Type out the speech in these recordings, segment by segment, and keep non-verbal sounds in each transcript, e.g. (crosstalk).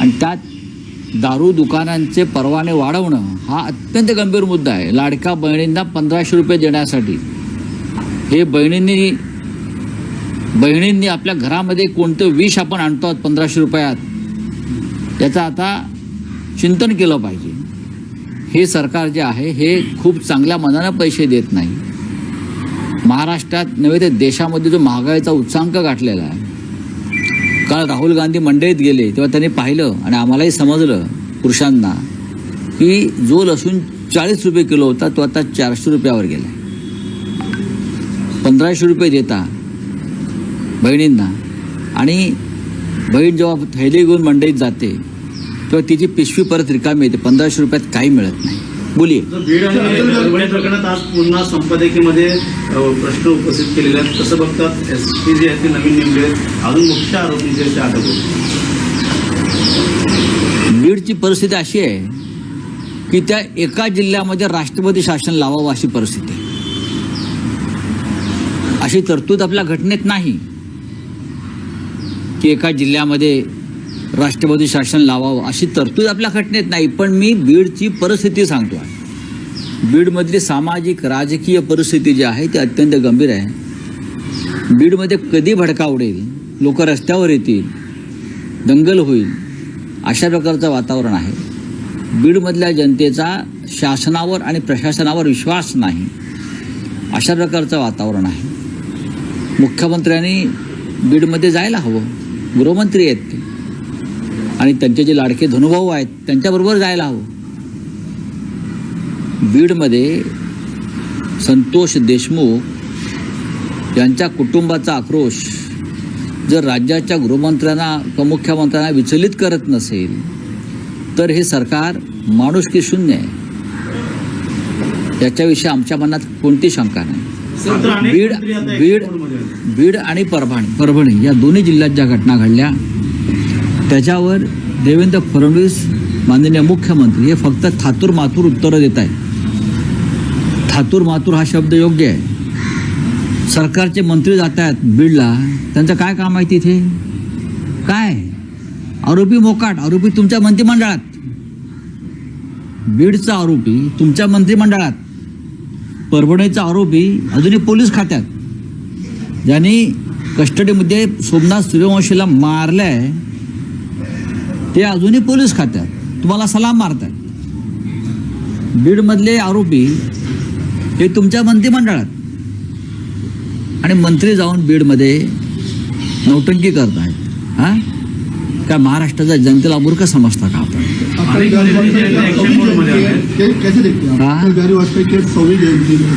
आणि त्यात दारू दुकानांचे परवाने वाढवणं हा अत्यंत गंभीर मुद्दा आहे. लाडक्या बहिणींना पंधराशे रुपये देण्यासाठी हे बहिणींनी बहिणींनी आपल्या घरामध्ये कोणतं विष आपण आणतो आहोत पंधराशे रुपयात याचं आता चिंतन केलं पाहिजे. हे सरकार जे आहे हे खूप चांगल्या मनानं पैसे देत नाही. महाराष्ट्रात नव्हे ते देशामध्ये जो महागाईचा उच्चांक गाठलेला आहे काल राहुल गांधी मंडईत गेले तेव्हा त्यांनी पाहिलं आणि आम्हालाही समजलं पुरुषांना की जो लसूण चाळीस रुपये किलो होता तो आता चारशे रुपयावर गेला पंधराशे रुपये देता बहिणींना. आणि बहीण जेव्हा थैली घेऊन मंडईत जाते तेव्हा तिची पिशवी परत रिकामी येते पंधराशे रुपयात काही मिळत नाही. बोलिये प्रकरणात आज पुन्हा संपादकीमध्ये प्रश्न उपस्थित केलेले आहेत. कसं बघतात एस पी जे आहेत ते नवीन नेमले अजून मुख्य आरोपी जे आहेत ते अटक होते बीडची परिस्थिती अशी आहे की त्या एका जिल्ह्यामध्ये राष्ट्रपती शासन लावावं अशी परिस्थिती अशी तरतूद आपल्या घटनेत नाही की एका जिल्ह्यामध्ये राष्ट्रपती शासन लावावं अशी तरतूद आपल्या घटनेत नाही पण मी बीडची परिस्थिती सांगतो आहे. बीडमधली सामाजिक राजकीय परिस्थिती जी आहे ती अत्यंत गंभीर आहे. बीडमध्ये कधी भडका उडेल लोक रस्त्यावर येतील दंगल होईल अशा प्रकारचं वातावरण आहे. बीडमधल्या जनतेचा शासनावर आणि प्रशासनावर विश्वास नाही अशा प्रकारचं वातावरण आहे. मुख्यमंत्र्यांनी बीडमध्ये जायला हवं गृहमंत्री आहेत ते. आणि त्यांचे जे लाडके धनुभाऊ आहेत त्यांच्याबरोबर जायला हवं. बीडमध्ये संतोष देशमुख यांच्या कुटुंबाचा आक्रोश जर राज्याच्या गृहमंत्र्यांना क मुख्यमंत्र्यांना विचलित करत नसेल तर हे सरकार माणुसकी शून्य आहे? याच्याविषयी आमच्या मनात कोणती शंका नाही. बीड बीड. बीड आणि परभणी परभणी या दोन्ही जिल्ह्यात ज्या घटना घडल्या त्याच्यावर देवेंद्र फडणवीस माननीय मुख्यमंत्री हे फक्त थातूर मातूर उत्तरं देत आहेत. थातूर मातूर हा शब्द योग्य आहे. सरकारचे मंत्री जात आहेत बीडला. त्यांचं काय काम आहे तिथे? काय? आरोपी मोकाट आरोपी तुमच्या मंत्रिमंडळात. बीडचा आरोपी तुमच्या मंत्रिमंडळात. परभणीचा आरोपी अजूनही पोलीस खात्यात. ज्यांनी कस्टडीमध्ये सोमनाथ सूर्यवंशीला आहे ते अजूनही पोलीस खात्यात. तुम्हाला सलाम मारतात. बीडमधले आरोपी हे तुमच्या मंत्रिमंडळात. आणि मंत्री जाऊन बीडमध्ये नौटंकी करत आहेत. हां? काय महाराष्ट्राचा जनतेला मूर्ख समजता का आपण? अटल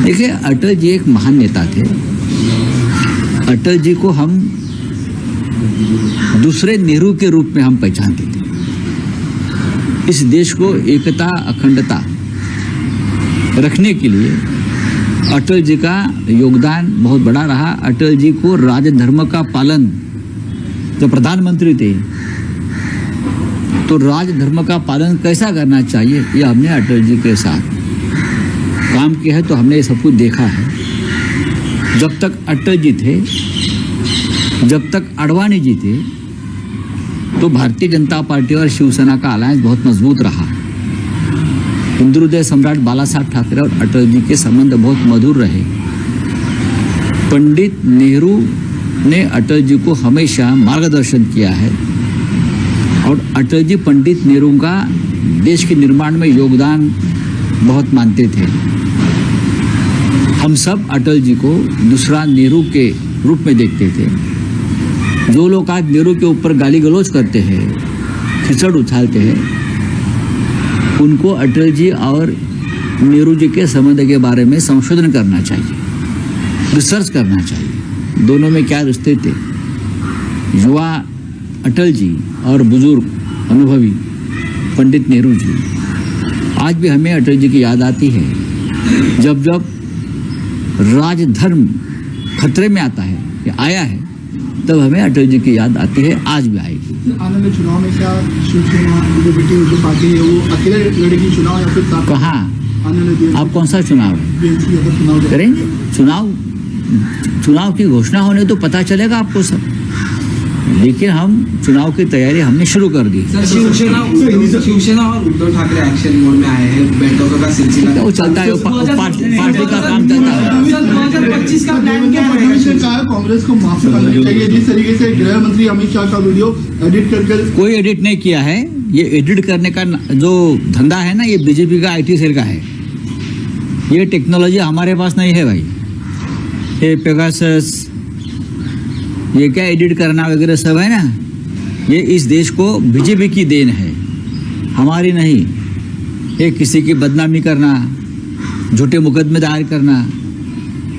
देखिए अटल जी एक महान नेता थे. अटल जी को हम दूसरे नेहरू के रूप में हम पहचानते इस देश को एकता, अखंडता रखने के लिए अटल जी का योगदान बहुत बड़ा रहा। अटल जी को राजधर्म का पालन जब प्रधानमंत्री थे तो राजधर्म का पालन कैसा करना चाहिए ये हमने अटल जी के साथ काम किया है तो हमने ये सब कुछ देखा है। जब तक अटल जी थे, जब तक अडवाणी जी थे तो भारतीय जनता पार्टी और शिवसेना का अलायंस बहुत मज़बूत रहा। हिंदुहृदय सम्राट बाला साहब ठाकरे और अटल जी के संबंध बहुत मधुर रहे। पंडित नेहरू ने अटल जी को हमेशा मार्गदर्शन किया है और अटल जी पंडित नेहरू का देश के निर्माण में योगदान बहुत मानते थे। हम सब अटल जी को दूसरा नेहरू के रूप में देखते थे। जो लोग आज नेहरू के ऊपर गाली गलौज करते हैं खिचड़ उछालते हैं, उनको अटल जी और नेहरू जी के संबंध के बारे में संशोधन करना चाहिए रिसर्च करना चाहिए। दोनों में क्या रिश्ते थे युवा अटल जी और बुज़ुर्ग, अनुभवी पंडित नेहरू जी, आज भी हमें अटल जी की याद आती है, जब जब राजधर्म खतरे में आता है या आया है तब हमें अटल जी की याद आती है आज भी आएगी आने वाले चुनाव में क्या शिवसेना जो पार्टी है वो अकेले लड़ेगी चुनाव या फिर कहाँ आने आप कौन सा चुनाव? है लड़े- करेंगे? चुनाव चुनाव की घोषणा होने तो पता चलेगा आपको सब। देखिए हम चुनाव की तैयारी हमने शुरू कर दी। शिवसेना शिवसेना और उद्धव ठाकरे एक्शन मोड में आए हैं बैठकों का सिलसिला। वो चलता है पार्टी पार्टी का काम चलता है। सर, 2025 का प्लान क्या देवेंद्र फडणवीस ने रहेगा कहा है, कांग्रेस को माफ़ी मांगनी चाहिए। जिस तरीके से गृह मंत्री अमित शाह का वीडियो एडिट करके कोई एडिट नहीं किया है। ये एडिट करने का जो धंधा है ना ये बीजेपी का आईटी सेल का है। ये टेक्नोलॉजी हमारे पास नहीं है भाई। ये पेगासस ये क्या एडिट करना वगैरह सब है ना? ये इस देश को बीजेपी की देन है। हमारी नहीं। ये किसी की बदनामी करना, झूठे मुकदमे दायर करना,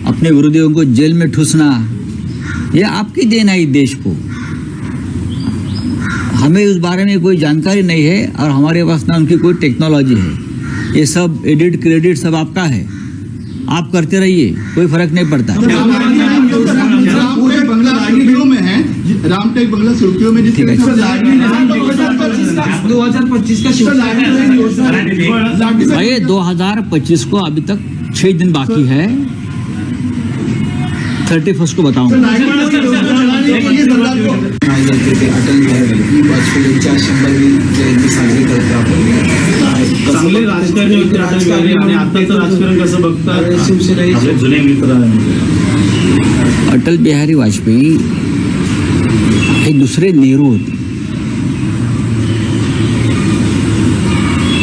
अपने विरोधियों को जेल में ठूसना, ये आपकी देन है इस देश को। हमें उस बारे में कोई जानकारी नहीं है और हमारे पास ना उनकी कोई टेक्नोलॉजी है। ये सब एडिट क्रेडिट सब आपका है। आप करते रहिए, कोई फ़र्क नहीं पड़ता। रामटेक बंगला सुर्खियों में। दो हज़ार पच्चीस का शिवसेना लाठी से- भाई 2025 को अभी तक छह दिन बाकी है। थर्टी फ़र्स्ट को बताऊँगा अटल बिहारी शंभरवी जयंती साजरी करतो आपण चांगले राजकारणी होते आणि आताचं राजकारण कसं बघतात शिवसेना जुने मित्र अटल बिहारी वाजपेयी हे दुसरे नेहरू होते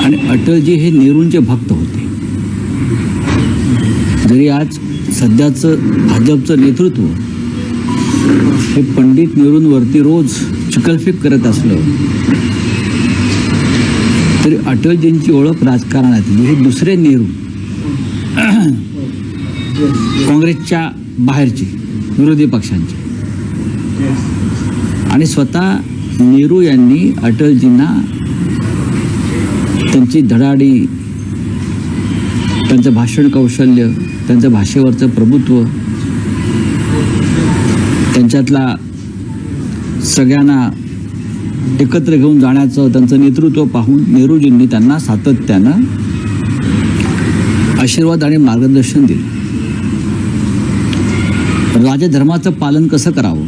आणि अटलजी हे नेहरूंचे भक्त होते. जरी आज सध्याचं भाजपचं नेतृत्व हे पंडित नेहरूंवरती रोज चिकलफेक करत असलं तरी अटलजींची ओळख राजकारणातली म्हणजे हे दुसरे नेहरू. (clears throat) काँग्रेसच्या बाहेरचे विरोधी पक्षांचे. आणि स्वतः नेहरू यांनी अटलजींना त्यांची धडाडी त्यांचं भाषण कौशल्य त्यांचं भाषेवरचं प्रभुत्व त्यांच्यातला सगळ्यांना एकत्र घेऊन जाण्याचं त्यांचं नेतृत्व पाहून नेहरूजींनी त्यांना सातत्यानं आशीर्वाद आणि मार्गदर्शन दिलं. राजधर्माचं पालन कसं करावं?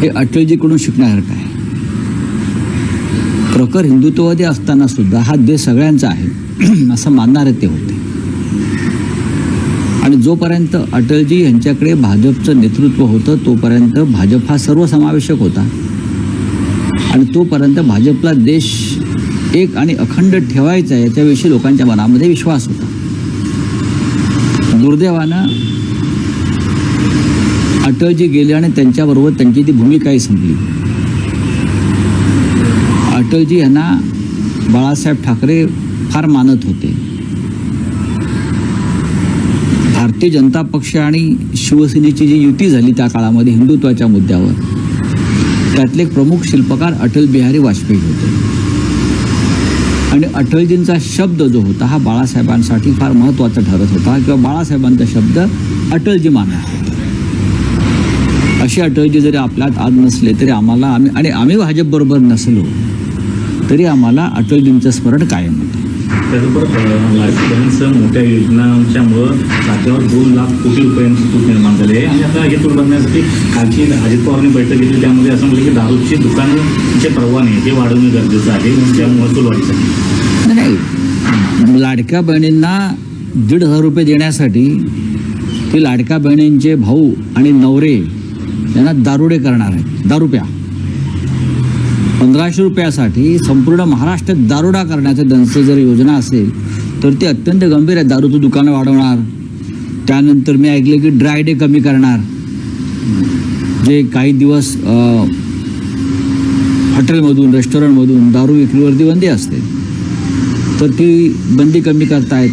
हे अटलजीकडून शिकण्यासारखं आहे प्रखर हिंदुत्ववादी असताना सुद्धा हा देश सगळ्यांचा आहे (clears throat) असं मानणारे ते होते. आणि जोपर्यंत अटलजी यांच्याकडे भाजपचं नेतृत्व होतं तोपर्यंत भाजप हा सर्वसमावेशक होता. आणि तोपर्यंत भाजपला देश एक आणि अखंड ठेवायचा आहे याच्याविषयी लोकांच्या मनामध्ये विश्वास होता. दुर्दैवानं अटलजी गेले आणि त्यांच्याबरोबर त्यांची ती भूमिकाही संपली. अटलजी यांना बाळासाहेब ठाकरे फार मानत होते. भारतीय जनता पक्ष आणि शिवसेनेची जी युती झाली त्या काळामध्ये हिंदुत्वाच्या मुद्द्यावर त्यातले एक प्रमुख शिल्पकार अटल बिहारी वाजपेयी होते. आणि अटलजींचा शब्द जो होता हा बाळासाहेबांसाठी फार महत्त्वाचा ठरत होता किंवा बाळासाहेबांचा शब्द अटलजी मानत होते. असे अटलजी जरी आपल्यात आज नसले तरी आम्हाला आम्ही आणि आम्ही भाजपबरोबर नसलो तरी आम्हाला अटलजींचं स्मरण कायम होतं. त्याचबरोबर मोठ्या योजनांच्यामुळं राज्यावर दोन लाख कोटी रुपयांची तूट निर्माण झाली आहे. आणि आता हे तूट भरण्यासाठी कालची अजित पवारांनी बैठक घेतली. त्यामध्ये असं म्हटलं की दारूची दुकानचे परवाने हे वाढवणे गरजेचं आहे. त्या महसूल वाढीसाठी नाही. लाडक्या बहिणींना दीड हजार रुपये देण्यासाठी ते लाडक्या बहिणींचे भाऊ आणि नवरे यांना दारुडे करणार आहेत. दारुप्या. पंधराशे रुपयासाठी संपूर्ण महाराष्ट्रात दारुडा करण्याचं त्यांचं जर योजना असेल तर ते अत्यंत गंभीर आहे. दारूचं दुकानं वाढवणार. त्यानंतर मी ऐकलं की ड्राय डे कमी करणार. जे काही दिवस हॉटेलमधून रेस्टॉरंटमधून दारू विक्रीवरती बंदी असते तर ती बंदी कमी करतायत.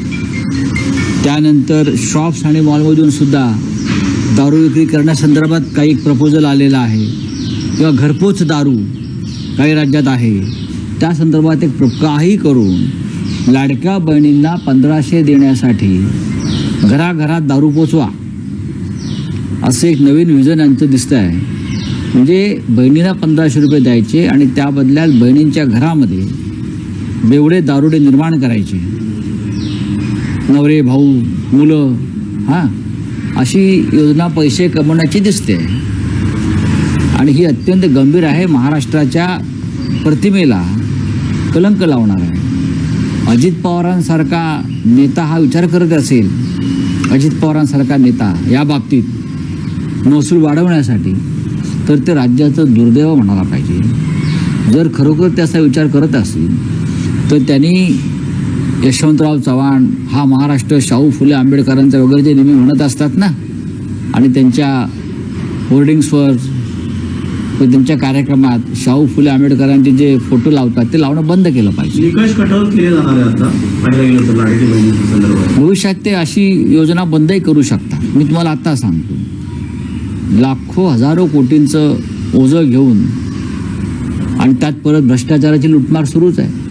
त्यानंतर शॉप्स आणि मॉलमधून सुद्धा दारू विक्री करण्यासंदर्भात काही प्रपोजल आलेला आहे. किंवा घरपोच दारू काही राज्यात आहे. त्या संदर्भात एक प्र- काही करून लाडक्या बहिणींना पंधराशे देण्यासाठी घराघरात दारू पोचवा. असं एक नवीन विजन यांचं दिसतं आहे म्हणजे बहिणीला पंधराशे रुपये द्यायचे आणि त्या बदल्यात बहिणींच्या घरामध्ये बेवडे दारुडे निर्माण करायचे. नवरे भाऊ मुलं हां? अशी योजना पैसे कमवण्याची दिसते. आणि ही अत्यंत गंभीर आहे. महाराष्ट्राच्या प्रतिमेला कलंक लावणार आहे. अजित पवारांसारखा नेता हा विचार करत असेल अजित पवारांसारखा नेता या बाबतीत महसूल वाढवण्यासाठी तर ते राज्याचं दुर्दैव म्हणायला पाहिजे. जर खरोखर त्याचा विचार करत असेल तर त्यांनी यशवंतराव चव्हाण हा महाराष्ट्र शाहू फुले आंबेडकरांचा वगैरे जे नेहमी म्हणत असतात ना आणि त्यांच्या होर्डिंग्सवर व त्यांच्या कार्यक्रमात शाहू फुले आंबेडकरांचे जे फोटो लावतात ते लावणं बंद केलं पाहिजे. भविष्यात ते अशी योजना बंदही करू शकतात. मी तुम्हाला आता सांगतो. लाखो हजारो कोटींचं ओझं घेऊन आणि त्यात परत भ्रष्टाचाराची लुटमार सुरूच आहे.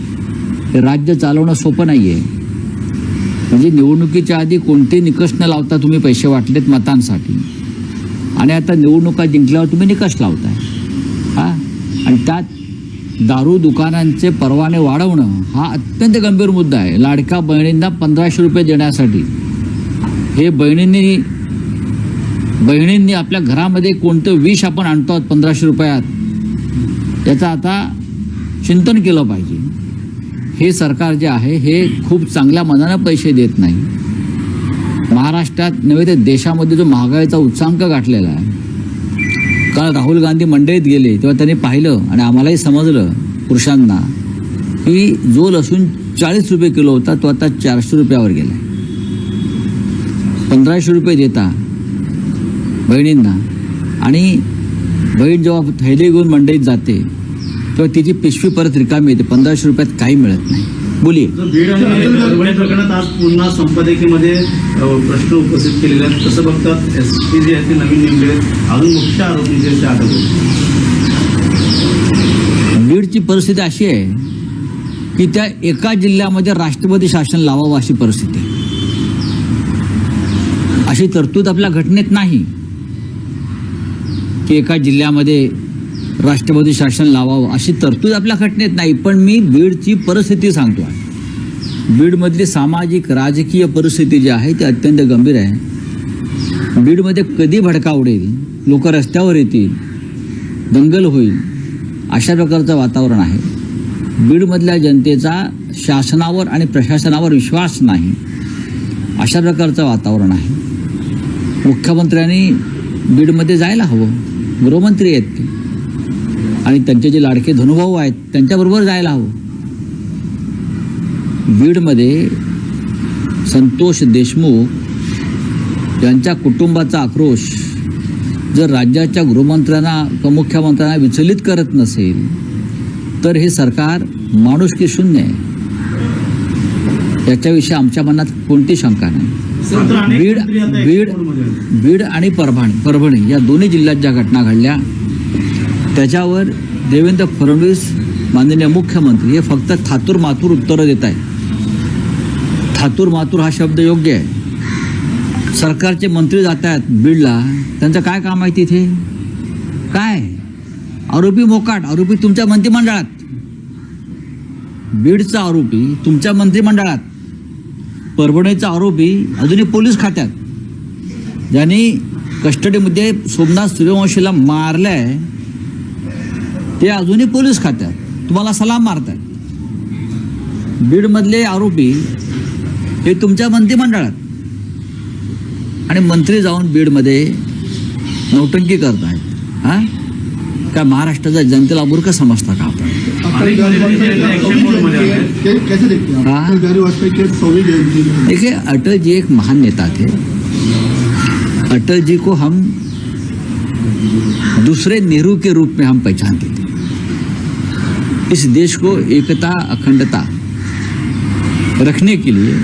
राज्य चालवणं सोपं नाही आहे म्हणजे निवडणुकीच्या आधी कोणते निकष न लावता तुम्ही पैसे वाटलेत मतांसाठी? आणि आता निवडणुका जिंकल्यावर तुम्ही निकष लावताय. हा? आणि त्यात दारू दुकानांचे परवाने वाढवणं हा अत्यंत गंभीर मुद्दा आहे. लाडक्या बहिणींना पंधराशे रुपये देण्यासाठी हे बहिणींनी बहिणींनी आपल्या घरामध्ये कोणतं विष आपण आणतो आहोत पंधराशे रुपयात? याचं आता चिंतन केलं पाहिजे. हे सरकार जे आहे हे खूप चांगल्या मनानं पैसे देत नाही. महाराष्ट्रात नव्हे तर देशामध्ये जो महागाईचा उच्चांक गाठलेला आहे काल राहुल गांधी मंडईत गेले तेव्हा त्यांनी पाहिलं आणि आम्हालाही समजलं पुरुषांना की जो लसूण चाळीस रुपये किलो होता तो आता चारशे रुपयावर गेला पंधराशे रुपये देता बहिणींना. आणि बहीण जेव्हा थैली घेऊन मंडईत जाते तेव्हा तिची पिशवी परत रिकामी येते पंधराशे रुपयात काही मिळत नाही. बोलिये प्रकरणात आज पुन्हा संपादकीमध्ये प्रश्न उपस्थित केलेले आहेत. कसं बघतात? एस पी जे आहेत ते नवीन नेमले अजून मुख्य होतील बीडची परिस्थिती अशी आहे की त्या एका जिल्ह्यामध्ये राष्ट्रपती शासन लावावं अशी परिस्थिती अशी तरतूद आपल्या घटनेत नाही की एका जिल्ह्यामध्ये राष्ट्रपती शासन लावावं अशी तरतूद आपल्या घटनेत नाही पण मी बीडची परिस्थिती सांगतो आहे. बीडमधली सामाजिक राजकीय परिस्थिती जी आहे ती अत्यंत गंभीर आहे. बीडमध्ये कधी भडका उडेल लोक रस्त्यावर येतील दंगल होईल अशा प्रकारचं वातावरण आहे. बीडमधल्या जनतेचा शासनावर आणि प्रशासनावर विश्वास नाही अशा प्रकारचं वातावरण आहे. मुख्यमंत्र्यांनी बीडमध्ये जायला हवं गृहमंत्री आहेत ते. आणि त्यांचे जे लाडके धनुभाऊ आहेत त्यांच्याबरोबर जायला हवं. बीडमध्ये संतोष देशमुख यांच्या कुटुंबाचा आक्रोश जर राज्याच्या गृहमंत्र्यांना मुख्यमंत्र्यांना विचलित करत नसेल तर हे सरकार माणुसकी शून्य आहे. याच्याविषयी आमच्या मनात कोणती शंका नाही. बीड बीड. बीड आणि परभणी परभणी या दोन्ही जिल्ह्यात ज्या घटना घडल्या त्याच्यावर देवेंद्र फडणवीस माननीय मुख्यमंत्री हे फक्त थातूर मातूर उत्तरं देत आहेत. थातूर मातूर हा शब्द योग्य आहे. सरकारचे मंत्री जात आहेत बीडला. त्यांचं काय काम आहे तिथे? काय? आरोपी मोकाट आरोपी तुमच्या मंत्रिमंडळात. बीडचा आरोपी तुमच्या मंत्रिमंडळात. परभणीचा आरोपी अजूनही पोलीस खात्यात. ज्यांनी कस्टडीमध्ये सोमनाथ सूर्यवंशीला आहे ते अजूनही पोलीस खात्यात. तुम्हाला सलाम मारतात. बीडमधले आरोपी हे तुमच्या मंत्रिमंडळात. आणि मंत्री जाऊन बीडमध्ये नौटंकी करत आहेत. हा? काय महाराष्ट्राचा जनतेला मूर्ख समजता का आपण? अटल देखिए अटल जी एक महान नेता थे. अटल जी को हम दूसरे नेहरू के रूप में हम पहचानते इस देश को एकता, अखंडता रखने के लिए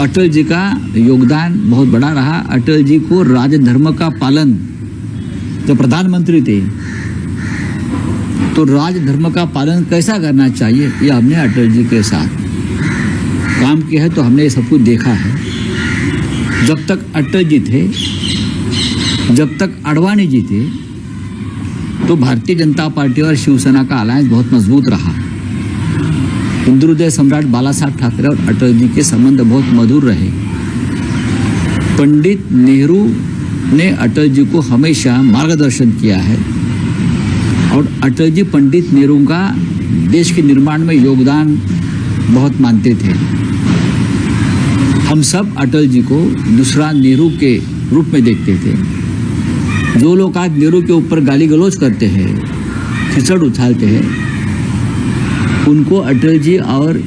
अटल जी का योगदान बहुत बड़ा रहा। अटल जी को राजधर्म का पालन जब प्रधानमंत्री थे तो राजधर्म का पालन कैसा करना चाहिए, ये हमने अटल जी के साथ काम किया है तो हमने ये सब कुछ देखा है। जब तक अटल जी थे, जब तक अडवाणी जी थे तो भारतीय जनता पार्टी और शिवसेना का अलायंस बहुत मज़बूत रहा। हिंदू हृदय सम्राट बाला साहब ठाकरे और अटल जी के संबंध बहुत मधुर रहे। पंडित नेहरू ने अटल जी को हमेशा मार्गदर्शन किया है और अटल जी पंडित नेहरू का देश के निर्माण में योगदान बहुत मानते थे। हम सब अटल जी को दूसरा नेहरू के रूप में देखते थे। जो लोग आज नेहरू के ऊपर गाली गलौज करते हैं खिचड़ उछालते हैं, उनको अटल जी और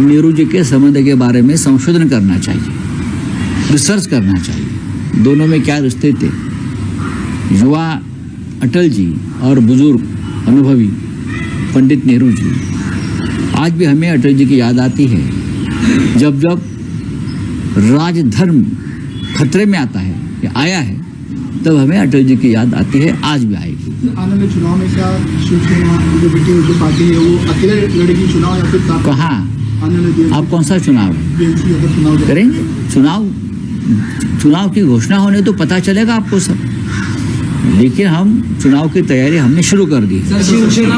नेहरू जी के संबंध के बारे में संशोधन करना चाहिए रिसर्च करना चाहिए। दोनों में क्या रिश्ते थे युवा अटल जी और बुज़ुर्ग, अनुभवी पंडित नेहरू जी। आज भी हमें अटल जी की याद आती है, जब जब राजधर्म खतरे में आता है या आया है तब हमें अटल जी की याद आती है आज भी आएगी आने वाले चुनाव में क्या शिवसेना जो जो पार्टी है वो अकेले लड़ेगी चुनाव या फिर कहाँ आप कौन सा चुनाव? है चुनाव करेंगे? चुनाव चुनाव की घोषणा होने तो पता चलेगा आपको सब। लेकिन हम चुनाव की तैयारी हमने शुरू कर दी। शिवसेना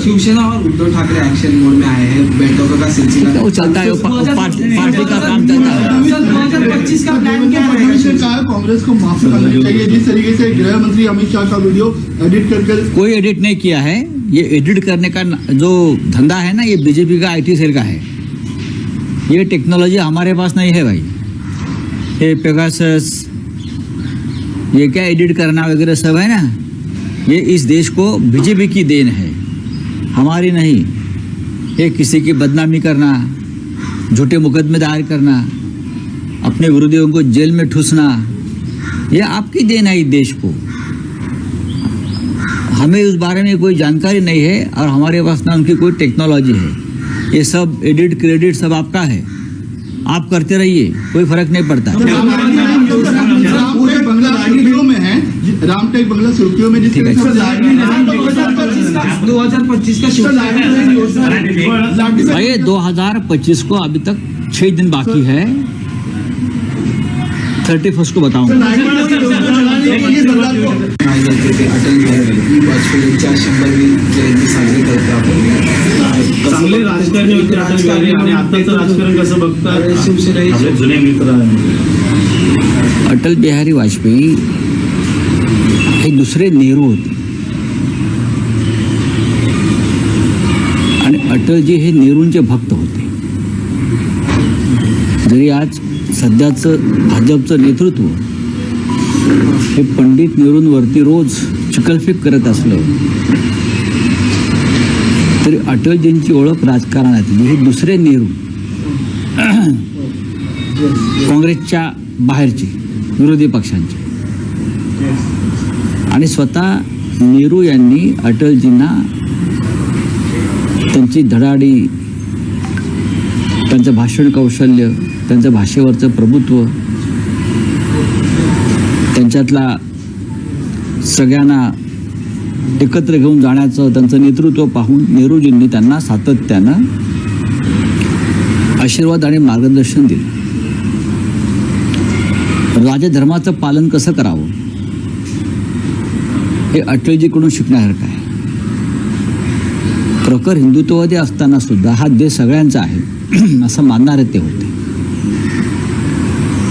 शिवसेना और उद्धव ठाकरे एक्शन मोड में आए हैं बैठकों का सिलसिला। वो चलता है पार्टी पार्टी का काम चलता है। सर, 2025 का प्लान क्या देवेंद्र फडणवीस ने रहेगा कहा है, कांग्रेस को माफ़ी मांगनी चाहिए। जिस तरीके से गृह मंत्री अमित शाह का वीडियो एडिट करके कोई एडिट नहीं किया है। ये एडिट करने का जो धंधा है ना ये बीजेपी का आईटी सेल का है। ये टेक्नोलॉजी हमारे पास नहीं है भाई। ये पेगासस ये क्या एडिट करना वगैरह सब है ना? ये इस देश को बीजेपी की देन है। हमारी नहीं। ये किसी की बदनामी करना, झूठे मुकदमे दायर करना, अपने विरोधियों को जेल में ठूसना, ये आपकी देन है इस देश को। हमें उस बारे में कोई जानकारी नहीं है और हमारे पास ना उनकी कोई टेक्नोलॉजी है। ये सब एडिट क्रेडिट सब आपका है। आप करते रहिए, कोई फ़र्क नहीं पड़ता। रामटेक बंगला सुर्खियों में है। दो हज़ार पच्चीस का शिवसेना लाठी से- भाई 2025 को अभी तक छह दिन बाकी है थर्टी फ़र्स्ट को बताऊँगा ये सरकार को नाही जाते ते अटल बिहारी वाजपेयींच्या शंभरवी जयंती साजरी करतो आपण चांगले राजकारणी होते अटल बिहारी आणि आताचं राजकारण कसं बघतात शिवसेना जुने मित्र अटल बिहारी वाजपेयी हे दुसरे नेहरू होते आणि अटलजी हे नेहरूंचे भक्त होते. जरी आज सध्याचं भाजपचं नेतृत्व हे पंडित नेहरूंवरती रोज चिकलफेक करत असलं तरी अटलजींची ओळख राजकारणातली म्हणजे हे दुसरे नेहरू (clears throat) काँग्रेसच्या बाहेरचे विरोधी पक्षांचे. आणि स्वतः नेहरू यांनी अटलजींना त्यांची धडाडी त्यांचं भाषण कौशल्य त्यांचं भाषेवरचं प्रभुत्व त्यांच्यातला सगळ्यांना एकत्र घेऊन जाण्याचं त्यांचं नेतृत्व पाहून नेहरूजींनी त्यांना सातत्यानं आशीर्वाद आणि मार्गदर्शन दिलं. राजधर्माचं पालन कसं करावं? हे अटलजीकडून शिकण्यासारखं आहे प्रखर हिंदुत्ववादी असताना सुद्धा हा देश सगळ्यांचा आहे (clears throat) असं मानणारे ते होते.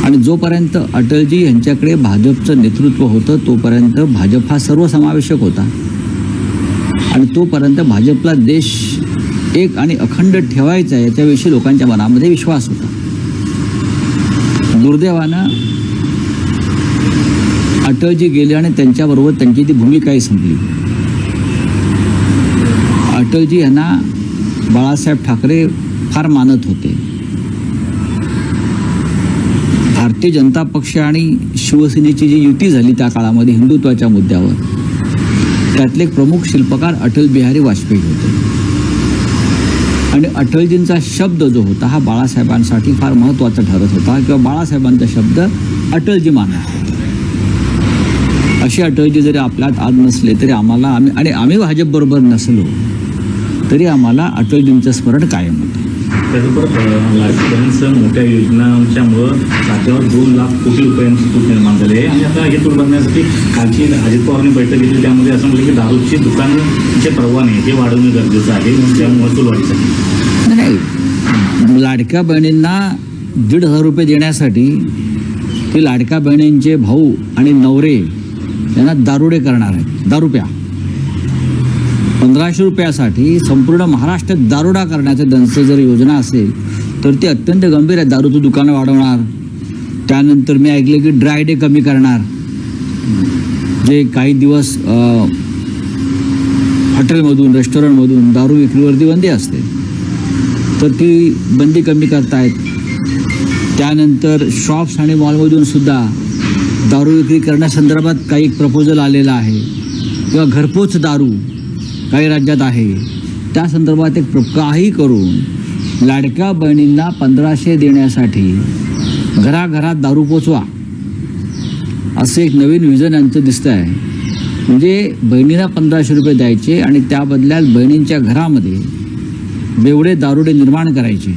आणि जोपर्यंत अटलजी यांच्याकडे भाजपचं नेतृत्व होतं तोपर्यंत भाजप हा सर्वसमावेशक होता. आणि तोपर्यंत भाजपला देश एक आणि अखंड ठेवायचा आहे याच्याविषयी लोकांच्या मनामध्ये विश्वास होता. दुर्दैवानं अटलजी गेले आणि त्यांच्याबरोबर त्यांची ती भूमिकाही संपली. अटलजी यांना बाळासाहेब ठाकरे फार मानत होते. भारतीय जनता पक्ष आणि शिवसेनेची जी युती झाली त्या काळामध्ये हिंदुत्वाच्या मुद्द्यावर त्यातले एक प्रमुख शिल्पकार अटल बिहारी वाजपेयी होते. आणि अटलजींचा शब्द जो होता हा बाळासाहेबांसाठी फार महत्त्वाचा ठरत होता किंवा बाळासाहेबांचा शब्द अटलजी मानत असे अटलजी जरी आपल्यात आज नसले तरी आम्हाला आम्ही आणि आम्ही भाजपबरोबर नसलो तरी आम्हाला अटलजींचं स्मरण कायम होतं. त्याचबरोबर मोठ्या योजनांच्यामुळं राज्यावर दोन लाख कोटी रुपयांची तूट निर्माण झाली आहे. आणि आता हे तूट भरण्यासाठी कालची अजित पवारांनी बैठक घेतली. त्यामध्ये असं म्हटलं की दारूची दुकानचे परवाने हे वाढवणं गरजेचं आहे. त्या महसूल वाढीसाठी. नाही. लाडक्या बहिणींना दीड हजार रुपये देण्यासाठी ते लाडक्या बहिणींचे भाऊ आणि नवरे यांना दारुडे करणार आहेत. दारुप्या. पंधराशे रुपयासाठी संपूर्ण महाराष्ट्रात दारुडा करण्याचं त्यांचं जर योजना असेल तर ती अत्यंत गंभीर आहे. दारूचं दुकानं वाढवणार. त्यानंतर मी ऐकलं की ड्राय डे कमी करणार. जे काही दिवस हॉटेलमधून रेस्टॉरंटमधून दारू विक्रीवरती बंदी असते तर ती बंदी कमी करतायत. त्यानंतर शॉप्स आणि मॉलमधून सुद्धा दारू विक्री करण्यासंदर्भात काही प्रपोजल आलेलं आहे. किंवा घरपोच दारू काही राज्यात आहे. त्या संदर्भात एक प्र- काही करून लाडक्या बहिणींना पंधराशे देण्यासाठी घराघरात दारू पोचवा. असं एक नवीन विजन यांचं दिसतं आहे म्हणजे बहिणीला पंधराशे रुपये द्यायचे आणि त्या बदल्यात बहिणींच्या घरामध्ये बेवडे दारुडे निर्माण करायचे.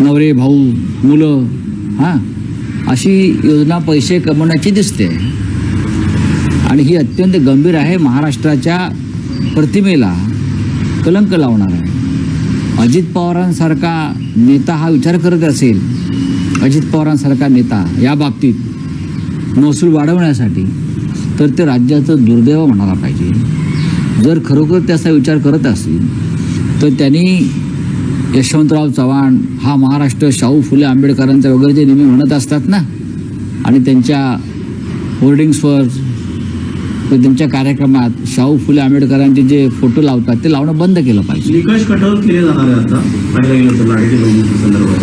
नवरे भाऊ मुलं हां? अशी योजना पैसे कमवण्याची दिसते. आणि ही अत्यंत गंभीर आहे. महाराष्ट्राच्या प्रतिमेला कलंक लावणार आहे. अजित पवारांसारखा नेता हा विचार करत असेल अजित पवारांसारखा नेता या बाबतीत महसूल वाढवण्यासाठी तर ते राज्याचं दुर्दैव म्हणायला पाहिजे. जर खरोखर त्याचा विचार करत असतील तर त्यांनी यशवंतराव चव्हाण हा महाराष्ट्र शाहू फुले आंबेडकरांचा वगैरे जे नेहमी म्हणत असतात ना आणि त्यांच्या होर्डिंग्सवर त्यांच्या कार्यक्रमात शाहू फुले आंबेडकरांचे जे फोटो लावतात ते लावणं बंद केलं पाहिजे.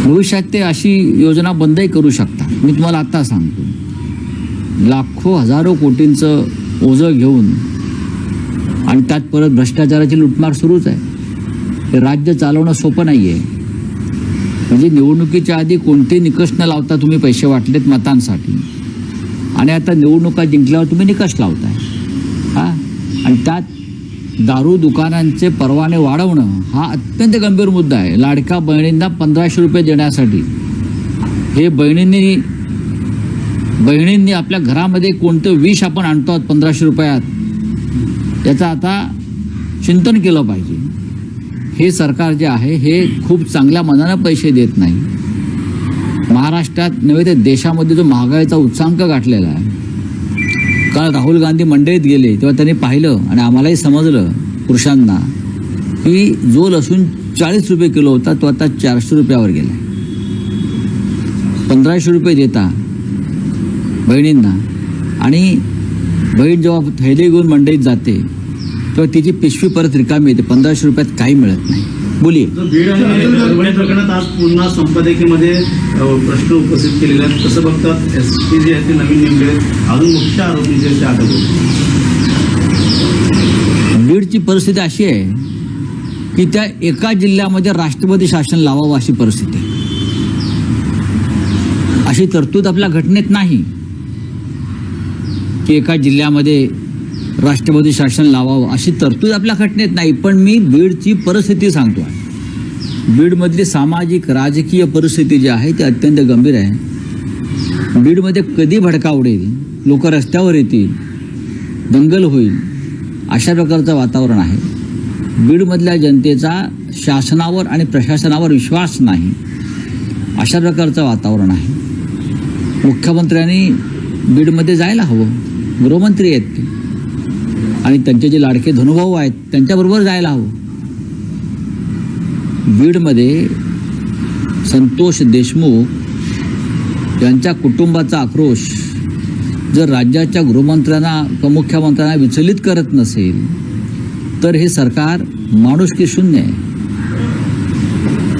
भविष्यात ते अशी योजना बंदही करू शकतात. मी तुम्हाला आता सांगतो. लाखो हजारो कोटींचं ओझं घेऊन आणि त्यात परत भ्रष्टाचाराची लुटमार सुरूच आहे. राज्य चालवणं सोपं नाही आहे म्हणजे निवडणुकीच्या आधी कोणते निकष न लावता तुम्ही पैसे वाटलेत मतांसाठी? आणि आता निवडणुका जिंकल्यावर तुम्ही निकष लावताय. हां? आणि त्यात दारू दुकानांचे परवाने वाढवणं हा अत्यंत गंभीर मुद्दा आहे. लाडक्या बहिणींना पंधराशे रुपये देण्यासाठी हे बहिणींनी बहिणींनी आपल्या घरामध्ये कोणतं विष आपण आणतो आहोत पंधराशे रुपयात? याचं आता चिंतन केलं पाहिजे. हे सरकार जे आहे हे खूप चांगल्या मनानं पैसे देत नाही. महाराष्ट्रात नव्हे तर देशामध्ये जो महागाईचा उच्चांक गाठलेला आहे काल राहुल गांधी मंडईत गेले तेव्हा त्यांनी पाहिलं आणि आम्हालाही समजलं पुरुषांना की जो लसूण चाळीस रुपये किलो होता तो आता चारशे रुपयावर गेला पंधराशे रुपये देता बहिणींना. आणि बहीण जेव्हा थैली घेऊन मंडईत जाते तेव्हा तिची पिशवी परत रिकामी येते पंधराशे रुपयात काही मिळत नाही. बोलिये आज पुन्हा संपादकीमध्ये प्रश्न उपस्थित केलेले कसं बघतात? एस पी जे आहेत ते नवीन नेमले अजून मुख्य बीडची परिस्थिती अशी आहे की त्या एका जिल्ह्यामध्ये राष्ट्रपती शासन लावावं अशी परिस्थिती आहे. अशी तरतूद आपल्या घटनेत नाही की एका जिल्ह्यामध्ये राष्ट्रपती शासन लावावं अशी तरतूद आपल्या घटनेत नाही पण मी बीडची परिस्थिती सांगतो आहे. बीडमधली सामाजिक राजकीय परिस्थिती जी आहे ती अत्यंत गंभीर आहे. बीडमध्ये कधी भडका उडेल लोक रस्त्यावर येतील दंगल होईल अशा प्रकारचं वातावरण आहे. बीडमधल्या जनतेचा शासनावर आणि प्रशासनावर विश्वास नाही अशा प्रकारचं वातावरण आहे. मुख्यमंत्र्यांनी बीडमध्ये जायला हवं गृहमंत्री आहेत ते. आणि त्यांचे जे लाडके धनुभाऊ आहेत त्यांच्याबरोबर जायला हवं. बीडमध्ये संतोष देशमुख यांच्या कुटुंबाचा आक्रोश जर राज्याच्या गृहमंत्र्यांना किंवा मुख्यमंत्र्यांना विचलित करत नसेल तर हे सरकार माणुसकी शून्य आहे?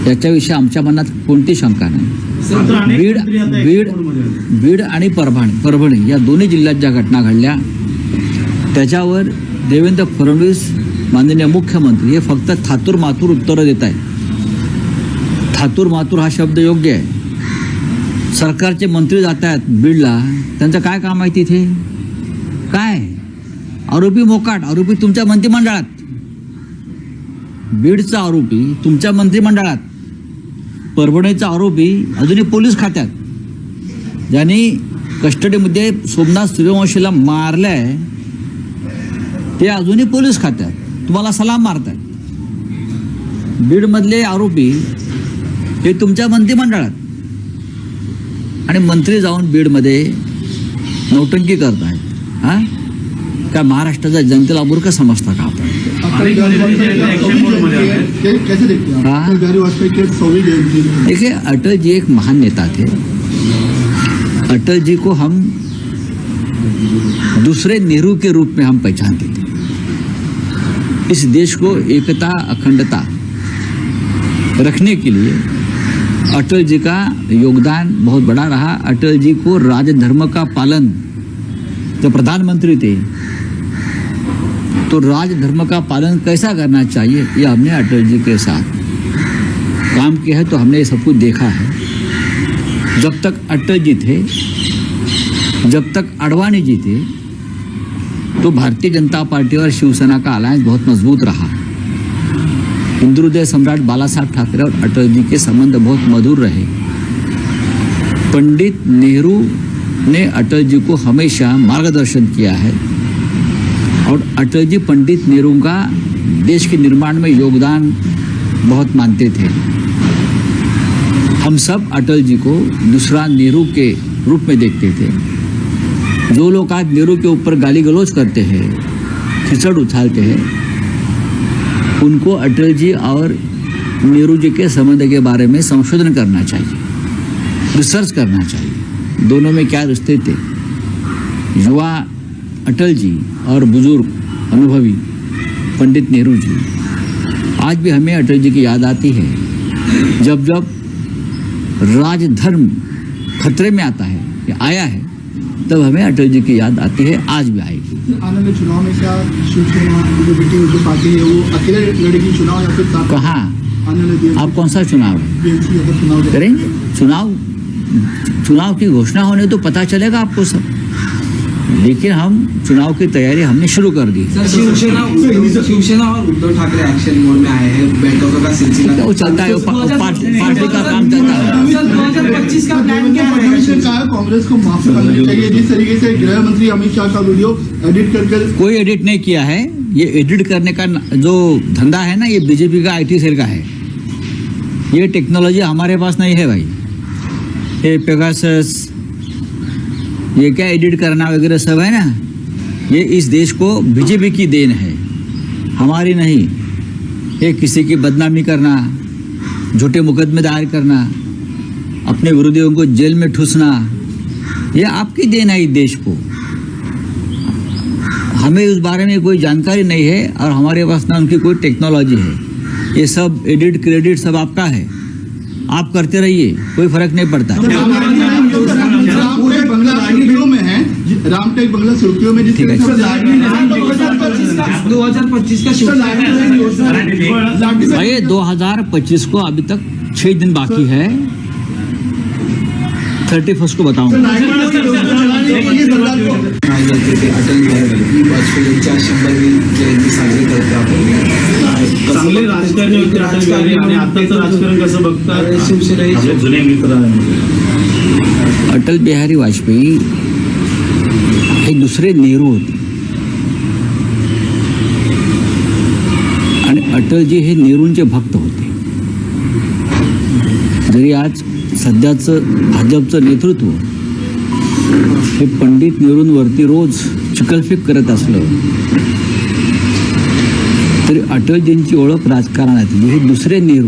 याच्याविषयी आमच्या मनात कोणती शंका नाही. बीड बीड. बीड आणि परभणी परभणी या दोन्ही जिल्ह्यात ज्या घटना घडल्या त्याच्यावर देवेंद्र फडणवीस माननीय मुख्यमंत्री हे फक्त थातूर मातूर उत्तरं देत आहेत. थातूर मातूर हा शब्द योग्य आहे. सरकारचे मंत्री जात आहेत बीडला. त्यांचं काय काम आहे तिथे? काय? आरोपी मोकाट आरोपी तुमच्या मंत्रिमंडळात. बीडचा आरोपी तुमच्या मंत्रिमंडळात. परभणीचा आरोपी अजूनही पोलीस खात्यात. ज्यांनी कस्टडीमध्ये सोमनाथ सूर्यवंशीला आहे ते अजूनही पोलीस खात्यात. तुम्हाला सलाम मारतात बीडमधले आरोपी हे तुमच्या मंत्रिमंडळात. आणि मंत्री जाऊन बीडमध्ये नौटंकी करत आहेत हां? काय महाराष्ट्राच्या जनतेला मूर्ख समजता का आपण? अटल देखिए अटल जी एक महान नेता थे. अटल जी को हम दूसरे नेहरू के रूप में हम पहचानते इस देश को एकता, अखंडता रखने के लिए अटल जी का योगदान बहुत बड़ा रहा। अटल जी को राजधर्म का पालन जब प्रधानमंत्री थे तो राजधर्म का पालन कैसा करना चाहिए ये हमने अटल जी के साथ काम किया है तो हमने ये सब कुछ देखा है। जब तक अटल जी थे, जब तक अडवाणी जी थे तो भारतीय जनता पार्टी और शिवसेना का अलायंस बहुत मज़बूत रहा। हिंदुहृदय सम्राट बाला साहब ठाकरे और अटल जी के संबंध बहुत मधुर रहे। पंडित नेहरू ने अटल जी को हमेशा मार्गदर्शन किया है और अटल जी पंडित नेहरू का देश के निर्माण में योगदान बहुत मानते थे। हम सब अटल जी को दूसरा नेहरू के रूप में देखते थे। जो लोग आज नेहरू के ऊपर गाली गलौज करते हैं खिचड़ उछालते हैं, उनको अटल जी और नेहरू जी के संबंध के बारे में संशोधन करना चाहिए रिसर्च करना चाहिए। दोनों में क्या रिश्ते थे युवा अटल जी और बुज़ुर्ग, अनुभवी पंडित नेहरू जी। आज भी हमें अटल जी की याद आती है, जब जब राजधर्म खतरे में आता है या आया है तब हमें अटल जी की याद आती है आज भी आएगी। आने वाले चुनाव में क्या शिवसेना जो पार्टी है वो अकेले लड़ेगी चुनाव या फिर कहाँ? आप कौन सा चुनाव है? चुनाव करेंगे? चुनाव चुनाव की घोषणा होने तो पता चलेगा आपको सब। लेकिन हम चुनाव की तैयारी हमने शुरू कर दी। शिवसेना शिवसेना और उद्धव ठाकरे एक्शन मोड में आए हैं बैठकों का सिलसिला वो चलता है पार्टी पार्टी का काम चलता है। सर 2025 का प्लान क्या देवेंद्र फडणवीस ने रहेगा कहा है, कांग्रेस को माफ़ी मांगनी चाहिए। जिस तरीके से गृह मंत्री अमित शाह का वीडियो एडिट करके कोई एडिट नहीं किया है। ये एडिट करने का जो धंधा है ना ये बीजेपी का आईटी सेल का है। ये टेक्नोलॉजी हमारे पास नहीं है भाई। ये पेगासस ये क्या एडिट करना वगैरह सब है ना? ये इस देश को बीजेपी की देन है। हमारी नहीं। ये किसी की बदनामी करना, झूठे मुकदमे दायर करना, अपने विरोधियों को जेल में ठूसना, ये आपकी देन है इस देश को। हमें उस बारे में कोई जानकारी नहीं है और हमारे पास ना उनकी कोई टेक्नोलॉजी है। ये सब एडिट क्रेडिट सब आपका है। आप करते रहिए, कोई फ़र्क नहीं पड़ता रामटेक बंगला सुर्खियों में है रामटेक बंगला सुर्खियों में जिस। दो हज़ार पच्चीस का शिवसेना लाठी से- भाई 2025 को अभी तक छह दिन बाकी है। थर्टी फ़र्स्ट को बताऊँगा ते अटल बिहारी वाजपेयींच्या शंभरवी जयंती साजरी करतो आपण चांगले राजकारणी होते अटल बिहारी आणि आताचं राजकारण कसं बघतात शिवसेना जुने मित्र आहेत. अटल बिहारी वाजपेयी दुसरे नेहरू होते आणि अटलजी हे नेहरूंचे भक्त होते. जरी आज सध्याचं भाजपचं नेतृत्व हे पंडित नेहरूंवरती रोज चिकलफेक करत असलं तरी अटलजींची ओळख राजकारणातली हे दुसरे नेहरू